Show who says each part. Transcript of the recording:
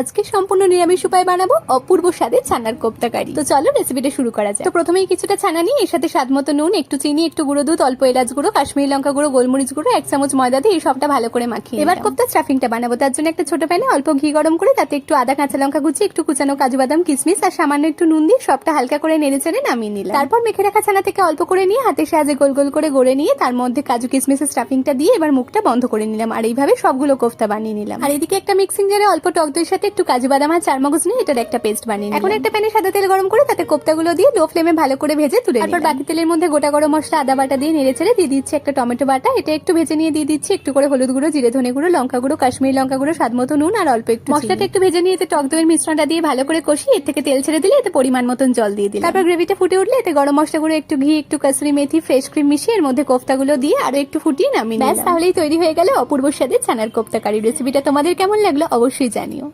Speaker 1: আজকে সম্পূর্ণ নিরামিষ উপায় বানাবো অপূর্ব স্বাদে ছানার কোপ্তা কারি। তো চলো রেসিপিটা শুরু করা যায় তো প্রথমেই কিছুটা ছানা নিয়ে এর সাথে স্বাদ মতো নুন একটু চিনি একটু গুঁড়ো দুধ অল্প এলাচ গুঁড়ো কাশ্মীরি লঙ্কা গুঁড়ো গোলমরিচ গুঁড়ো এক চামচ ময়দা দিয়ে এই সবটা ভালো করে মাখিয়ে এবার কোপ্তা স্টাফিংটা বানাবো। তার জন্য একটা ছোট প্যানে অল্প ঘি গরম করে তাতে একটু আদা কাঁচা লঙ্কা কুচি একটু কুচানো কাজু বাদাম কিশমিশ আর সামান্য একটু নুন দিয়ে সবটা হালকা করে নেড়ে চেড়ে নামিয়ে নিলাম। তারপর মেখে রাখা ছানা থেকে অল্প করে নিয়ে হাতের সাহায্যে গোল গোল করে গড়ে নিয়ে তার মধ্যে কাজু কিশমিশের স্টাফিংটা দিয়ে এবার মুখটা বন্ধ করে নিলাম। আর এইভাবে সবগুলো কোফতা বানিয়ে নিলাম। আর এদিকে একটা মিক্সিং জারে অল্প টক দইয়ের সাথে একটু কাজু বাদাম আর চারমগজ নিয়ে এটার একটা পেস্ট বানিয়ে এখন একটা প্যানে সাদা তেল গরম করে তাতে কোপ্তাগুলো দিয়ে লো ফ্লেমে ভালো করে ভেজে তুলে তারপর বাকি তেলের মধ্যে গোটা গরম মশলা আদা বাটা দিয়ে নেড়ে ছেড়ে দিয়ে দিচ্ছি একটা টমেটো বাটা। এটা একটু ভেজে নিয়ে দিয়ে দিচ্ছি একটু করে হলুদ গুঁড়ো জিরে ধনে গুঁড়ো লঙ্কা গুঁড়ো কাশ্মীরি লঙ্কা গুঁড়ো স্বাদ মতো নুন আর অল্প একটু মশলাটা একটু ভেজে নিয়ে এতে টক দইয়ের মিশ্রণটা দিয়ে ভালো করে কষিয়ে এর থেকে তেল ছেড়ে দিলে এতে পরিমাণ মতন জল দিয়ে দিলাম। তারপর গ্রেভিটা ফুটে উঠলে এতে গরম মশলা গুঁড়ো একটু ঘি একটু কাসুরি মেথি ফ্রেশ ক্রিম মিশিয়ে এর মধ্যে কোফতাগুলো দিয়ে আরও একটু ফুটিয়ে নামিয়ে ব্যাস তাহলেই তৈরি হয়ে গেল অপূর্ব স্বাদের ছানার কোপ্তা কারি। রেসিপিটা তোমাদের কেমন লাগল অবশ্যই জানিও।